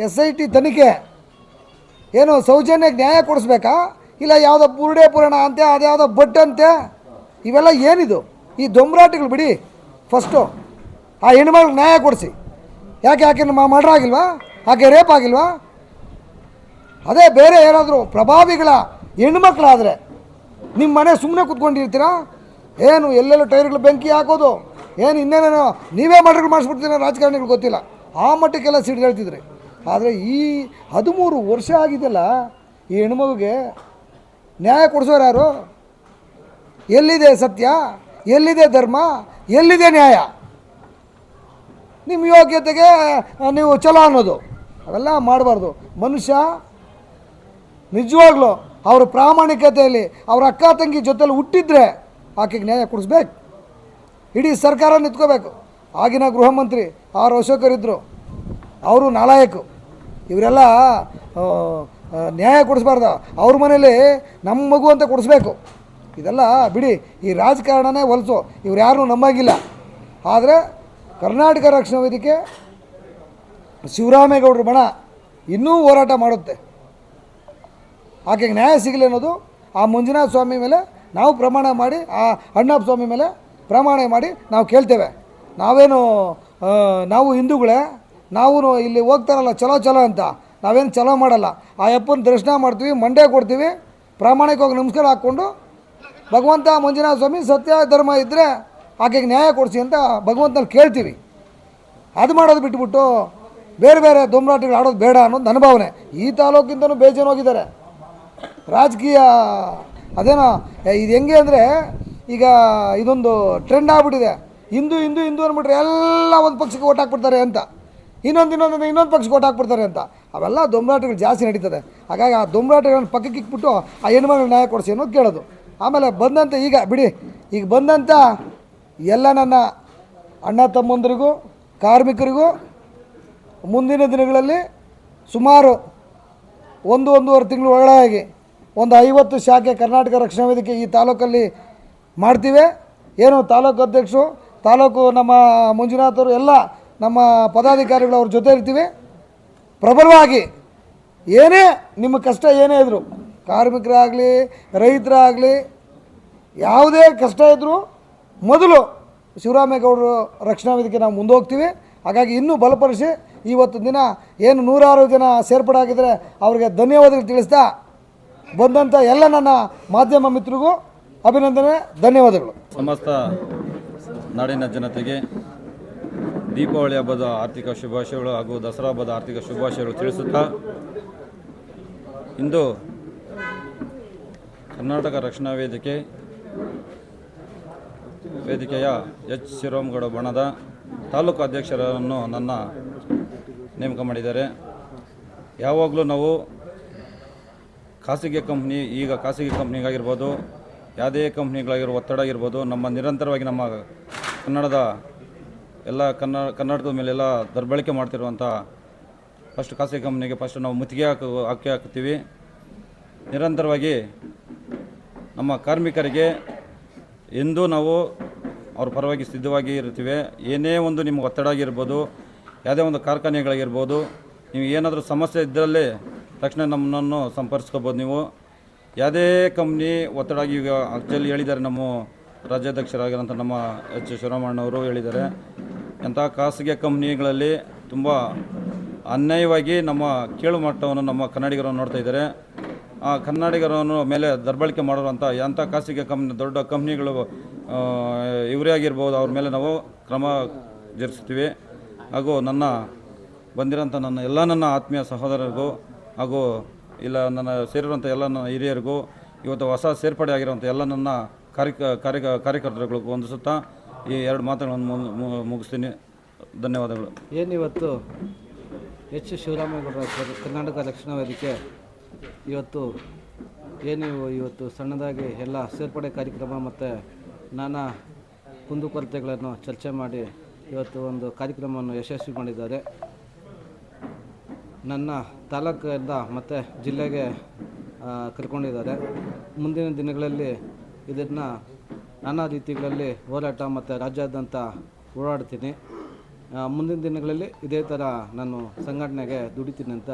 ಎಸ್ ಐ ಟಿ ತನಿಖೆ. ಏನು ಸೌಜನ್ಯಕ್ಕೆ ನ್ಯಾಯ ಕೊಡಿಸ್ಬೇಕಾ? ಇಲ್ಲ ಯಾವುದೋ ಬುರುಡೆ ಪುರಾಣ ಅಂತೆ ಅದ್ಯಾವುದೋ ಬಟ್ ಅಂತೆ? ಇವೆಲ್ಲ ಏನಿದು? ಈ ದೊಂಬರಾಟಗಳು ಬಿಡಿ ಫಸ್ಟು ಆ ಹೆಣ್ಮಕ್ಳಿಗೆ ನ್ಯಾಯ ಕೊಡಿಸಿ. ಯಾಕೆ ಯಾಕೆ ಮರ್ಡರ್ ಆಗಿಲ್ವಾ? ಆಕೆ ರೇಪ್ ಆಗಿಲ್ವಾ? ಅದೇ ಬೇರೆ ಏನಾದರೂ ಪ್ರಭಾವಿಗಳ ಹೆಣ್ಮಕ್ಳಾದರೆ ನಿಮ್ಮ ಮನೆ ಸುಮ್ಮನೆ ಕೂತ್ಕೊಂಡಿರ್ತೀರಾ? ಏನು ಎಲ್ಲೆಲ್ಲೋ ಟೈರ್ಗಳು ಬೆಂಕಿ ಹಾಕೋದು? ಏನು ಇನ್ನೇನೇನೋ ನೀವೇ ಮರ್ಡರ್ಗಳು ಮಾಡಿಸ್ಬಿಡ್ತೀರ ರಾಜಕಾರಣಿಗಳು ಗೊತ್ತಿಲ್ಲ. ಆ ಮಟ್ಟಕ್ಕೆಲ್ಲ ಸಿಡಿದು ಹೇಳ್ತಿದ್ರಿ. ಆದರೆ ಈ ಹದಿಮೂರು ವರ್ಷ ಆಗಿದೆಯಲ್ಲ ಈ ಹೆಣ್ಮಗುಗೆ ನ್ಯಾಯ ಕೊಡಿಸೋರು ಯಾರು? ಎಲ್ಲಿದೆ ಸತ್ಯ? ಎಲ್ಲಿದೆ ಧರ್ಮ? ಎಲ್ಲಿದೆ ನ್ಯಾಯ? ನಿಮ್ಮ ಯೋಗ್ಯತೆಗೆ ನೀವು ಚಲೋ ಅನ್ನೋದು. ಅವೆಲ್ಲ ಮಾಡಬಾರ್ದು. ಮನುಷ್ಯ ನಿಜವಾಗ್ಲೂ ಅವ್ರ ಪ್ರಾಮಾಣಿಕತೆಯಲ್ಲಿ ಅವ್ರ ಅಕ್ಕ ತಂಗಿ ಜೊತೆಲಿ ಹುಟ್ಟಿದ್ರೆ ಆಕೆಗೆ ನ್ಯಾಯ ಕೊಡಿಸ್ಬೇಕು. ಇಡೀ ಸರ್ಕಾರ ನಿಂತ್ಕೋಬೇಕು. ಆಗಿನ ಗೃಹ ಮಂತ್ರಿ ಆರ್ ಅಶೋಕರಿದ್ದರು ಅವರು ನಾಲಾಯಕು. ಇವರೆಲ್ಲ ನ್ಯಾಯ ಕೊಡಿಸ್ಬಾರ್ದು. ಅವ್ರ ಮನೇಲಿ ನಮ್ಮ ಮಗು ಅಂತ ಕೊಡಿಸ್ಬೇಕು. ಇದೆಲ್ಲ ಬಿಡಿ, ಈ ರಾಜಕಾರಣನೇ ಹೊಲಸು. ಇವ್ರು ಯಾರೂ ನಮ್ಮಾಗಿಲ್ಲ ಆದರೆ ಕರ್ನಾಟಕ ರಕ್ಷಣಾ ವೇದಿಕೆ ಶಿವರಾಮೇಗೌಡರ ಬಣ ಇನ್ನೂ ಹೋರಾಟ ಮಾಡುತ್ತೆ. ಆಕೆಗೆ ನ್ಯಾಯ ಸಿಗಲಿ ಅನ್ನೋದು ಆ ಮಂಜುನಾಥ ಸ್ವಾಮಿ ಮೇಲೆ ನಾವು ಪ್ರಮಾಣ ಮಾಡಿ, ಆ ಅಣ್ಣಪ್ಪ ಸ್ವಾಮಿ ಮೇಲೆ ಪ್ರಮಾಣ ಮಾಡಿ ನಾವು ಕೇಳ್ತೇವೆ. ನಾವೇನು ನಾವು ಹಿಂದೂಗಳೇ ನಾವು ಇಲ್ಲಿ ಹೋಗ್ತಾರಲ್ಲ, ಚಲೋ ಚಲೋ ಅಂತ. ನಾವೇನು ಚಲೋ ಮಾಡಲ್ಲ. ಆ ಅಪ್ಪನ ದರ್ಶನ ಮಾಡ್ತೀವಿ, ಮಂಡ್ಯ ಕೊಡ್ತೀವಿ, ಪ್ರಾಮಾಣಿಕವಾಗಿ ನಮಸ್ಕಾರ ಹಾಕ್ಕೊಂಡು, ಭಗವಂತ ಮಂಜುನಾಥ ಸ್ವಾಮಿ ಸತ್ಯ ಧರ್ಮ ಇದ್ದರೆ ಆಕೆಗೆ ನ್ಯಾಯ ಕೊಡಿಸಿ ಅಂತ ಭಗವಂತನಲ್ಲಿ ಕೇಳ್ತೀವಿ. ಅದು ಮಾಡೋದು ಬಿಟ್ಬಿಟ್ಟು ಬೇರೆ ಬೇರೆ ದೊಂಬರಾಟಗಳು ಆಡೋದು ಬೇಡ ಅನ್ನೋದು ನನ್ನ ಭಾವನೆ. ಈ ತಾಲೂಕಿಂದನೂ ಬೇಜಾರು ಹೋಗಿದ್ದಾರೆ. ರಾಜಕೀಯ, ಅದೇನೋ ಇದು ಹೆಂಗೆ ಅಂದರೆ ಈಗ ಇದೊಂದು ಟ್ರೆಂಡ್ ಆಗ್ಬಿಟ್ಟಿದೆ. ಹಿಂದೂ ಹಿಂದೂ ಹಿಂದೂ ಅಂದ್ಬಿಟ್ರೆ ಎಲ್ಲ ಒಂದು ಪಕ್ಷಕ್ಕೆ ಓಟ್ ಹಾಕ್ಬಿಡ್ತಾರೆ ಅಂತ. ಇನ್ನೊಂದು ಇನ್ನೊಂದು ಇನ್ನೊಂದು ಪಕ್ಷಕ್ಕೆ ಓಟ್ ಹಾಕ್ಬಿಡ್ತಾರೆ ಅಂತ. ಅವೆಲ್ಲ ದೊಂಬರಾಟಗಳು ಜಾಸ್ತಿ ನಡೀತದೆ. ಹಾಗಾಗಿ ಆ ದೊಂಬರಾಟಗಳನ್ನ ಪಕ್ಕಕ್ಕೆ ಇಕ್ಬಿಟ್ಟು ಆ ಹೆಣ್ಮಗಳ ನ್ಯಾಯ ಕೊಡಿಸಿ ಅನ್ನೋದು ಕೇಳೋದು. ಆಮೇಲೆ ಬಂದಂಥ ಈಗ ಬಿಡಿ, ಈಗ ಬಂದಂಥ ಎಲ್ಲ ನನ್ನ ಅಣ್ಣ ತಮ್ಮಂದರಿಗೂ, ಕಾರ್ಮಿಕರಿಗೂ ಮುಂದಿನ ದಿನಗಳಲ್ಲಿ ಸುಮಾರು ಒಂದು, ಒಂದೂವರೆ ತಿಂಗಳು ಒಳಗಾಗಿ ಒಂದು ಐವತ್ತು ಶಾಖೆ ಕರ್ನಾಟಕ ರಕ್ಷಣಾ ವೇದಿಕೆ ಈ ತಾಲೂಕಲ್ಲಿ ಮಾಡ್ತೀವಿ. ಏನು ತಾಲೂಕು ಅಧ್ಯಕ್ಷರು, ತಾಲೂಕು ನಮ್ಮ ಮಂಜುನಾಥರು, ಎಲ್ಲ ನಮ್ಮ ಪದಾಧಿಕಾರಿಗಳು ಅವ್ರ ಜೊತೆ ಇರ್ತೀವಿ. ಪ್ರಬಲವಾಗಿ. ಏನೇ ನಿಮ್ಮ ಕಷ್ಟ ಏನೇ ಇದ್ದರು ಕಾರ್ಮಿಕರಾಗಲಿ, ರೈತರಾಗಲಿ, ಯಾವುದೇ ಕಷ್ಟ ಇದ್ದರೂ ಮೊದಲು ಶಿವರಾಮೇಗೌಡರು ರಕ್ಷಣಾ ವೇದಿಕೆ ನಾವು ಮುಂದೋಗ್ತೀವಿ. ಹಾಗಾಗಿ ಇನ್ನೂ ಬಲಪಡಿಸಿ ಇವತ್ತು ದಿನ ಏನು ನೂರಾರು ಜನ ಸೇರ್ಪಡೆ ಅವರಿಗೆ ಧನ್ಯವಾದಗಳು ತಿಳಿಸ್ತಾ ಬಂದಂಥ ಎಲ್ಲ ನನ್ನ ಮಾಧ್ಯಮ ಮಿತ್ರರಿಗೂ ಅಭಿನಂದನೆ, ಧನ್ಯವಾದಗಳು. ಸಮಸ್ತ ನಾಡಿನ ಜನತೆಗೆ ದೀಪಾವಳಿ ಹಬ್ಬದ ಆರ್ಥಿಕ ಶುಭಾಶಯಗಳು ಹಾಗೂ ದಸರಾ ಹಬ್ಬದ ಆರ್ಥಿಕ ಶುಭಾಶಯಗಳು ತಿಳಿಸುತ್ತಾ ಇಂದು ಕರ್ನಾಟಕ ರಕ್ಷಣಾ ವೇದಿಕೆ, ವೇದಿಕೆಯ ಎಚ್. ಶಿರೋಮಗೌಡ ಬಣದ ತಾಲೂಕು ಅಧ್ಯಕ್ಷರನ್ನು ನನ್ನ ನೇಮಕ ಮಾಡಿದ್ದಾರೆ. ಯಾವಾಗಲೂ ನಾವು ಖಾಸಗಿ ಕಂಪ್ನಿ, ಈಗ ಖಾಸಗಿ ಕಂಪ್ನಿಗಾಗಿರ್ಬೋದು ಯಾವುದೇ ಕಂಪ್ನಿಗಳಾಗಿರೋ ಒತ್ತಡ ಆಗಿರ್ಬೋದು ನಮ್ಮ ನಿರಂತರವಾಗಿ ನಮ್ಮ ಕನ್ನಡದ ಎಲ್ಲ ಕನ್ನಡ ಕನ್ನಡದ ಮೇಲೆಲ್ಲ ದುರ್ಬಳಕೆ ಮಾಡ್ತಿರುವಂಥ ಫಸ್ಟ್ ಖಾಸಗಿ ಕಂಪ್ನಿಗೆ ಫಸ್ಟ್ ನಾವು ಮುತ್ತಿಗೆ ಹಾಕು, ಹಾಕಿ ಹಾಕ್ತೀವಿ ನಿರಂತರವಾಗಿ ನಮ್ಮ ಕಾರ್ಮಿಕರಿಗೆ ಎಂದೂ ನಾವು ಅವ್ರ ಪರವಾಗಿ ಸಿದ್ಧವಾಗಿ ಇರ್ತೀವಿ ಏನೇ ಒಂದು ನಿಮ್ಗೆ ಒತ್ತಡ ಆಗಿರ್ಬೋದು, ಯಾವುದೇ ಒಂದು ಕಾರ್ಖಾನೆಗಳಾಗಿರ್ಬೋದು, ನೀವು ಏನಾದರೂ ಸಮಸ್ಯೆ ಇದ್ದರಲ್ಲಿ ತಕ್ಷಣ ನಮ್ಮನ್ನು ಸಂಪರ್ಸ್ಕೋಬೋದು ನೀವು. ಯಾವುದೇ ಕಂಪ್ನಿ ಒತ್ತಡ ಈಗ ಆಕ್ಚುಲಿ ಹೇಳಿದ್ದಾರೆ ನಮ್ಮ ರಾಜ್ಯಾಧ್ಯಕ್ಷರಾಗಿರೋಂಥ ನಮ್ಮ ಎಚ್ ಶಿವರಾಮಣ್ಣವರು ಹೇಳಿದ್ದಾರೆ. ಎಂಥ ಖಾಸಗಿ ಕಂಪ್ನಿಗಳಲ್ಲಿ ತುಂಬ ಅನ್ಯಾಯವಾಗಿ ನಮ್ಮ ಕೇಳುಮಟ್ಟವನ್ನು ನಮ್ಮ ಕನ್ನಡಿಗರನ್ನು ನೋಡ್ತಾ ಇದ್ದಾರೆ. ಆ ಕನ್ನಡಿಗರನ್ನು ಮೇಲೆ ದರ್ಬಳಕೆ ಮಾಡಿರುವಂಥ ಎಂಥ ಖಾಸಗಿ ಕಂಪ್ನಿ ದೊಡ್ಡ ಕಂಪ್ನಿಗಳು ಇವರೇ ಆಗಿರ್ಬೋದು, ಅವ್ರ ಮೇಲೆ ನಾವು ಕ್ರಮ ಜರುಗಿಸ್ತೀವಿ. ಹಾಗೂ ನನ್ನ, ಬಂದಿರೋಂಥ ನನ್ನ ಎಲ್ಲ ನನ್ನ ಆತ್ಮೀಯ ಸಹೋದರರಿಗೂ ಹಾಗೂ ಇಲ್ಲ, ನನ್ನ ಸೇರಿರುವಂಥ ಎಲ್ಲ ನನ್ನ ಹಿರಿಯರಿಗೂ ಇವತ್ತು ಹೊಸ ಸೇರ್ಪಡೆ ಆಗಿರುವಂಥ ಎಲ್ಲ ನನ್ನ ಕಾರ್ಯ ಕಾರ್ಯ ಕಾರ್ಯಕರ್ತರುಗಳಿಗೂ ಈ ಎರಡು ಮಾತುಗಳನ್ನು ಮುಗಿಸ್ತೀನಿ. ಧನ್ಯವಾದಗಳು. ಏನಿವತ್ತು ಎಚ್ ಶಿವರಾಮೇಗೌಡರ ಕರ್- ಕರ್ನಾಟಕ ರಕ್ಷಣಾ ವೇದಿಕೆ ಇವತ್ತು ಏನು ಇವತ್ತು ಸಣ್ಣದಾಗಿ ಎಲ್ಲ ಸೇರ್ಪಡೆ ಕಾರ್ಯಕ್ರಮ ಮತ್ತು ನಾನಾ ಕುಂದುಕೊರತೆಗಳನ್ನು ಚರ್ಚೆ ಮಾಡಿ ಇವತ್ತು ಒಂದು ಕಾರ್ಯಕ್ರಮವನ್ನು ಯಶಸ್ವಿ ಮಾಡಿದ್ದಾರೆ. ನನ್ನ ತಾಲೂಕಿಂದ ಮತ್ತು ಜಿಲ್ಲೆಗೆ ಕರ್ಕೊಂಡಿದ್ದಾರೆ. ಮುಂದಿನ ದಿನಗಳಲ್ಲಿ ಇದನ್ನು ನಾನಾ ರೀತಿಗಳಲ್ಲಿ ಹೋರಾಟ ಮತ್ತು ರಾಜ್ಯಾದ್ಯಂತ ಓಡಾಡ್ತೀನಿ. ಮುಂದಿನ ದಿನಗಳಲ್ಲಿ ಇದೇ ಥರ ನಾನು ಸಂಘಟನೆಗೆ ದುಡಿತೀನಿ ಅಂತ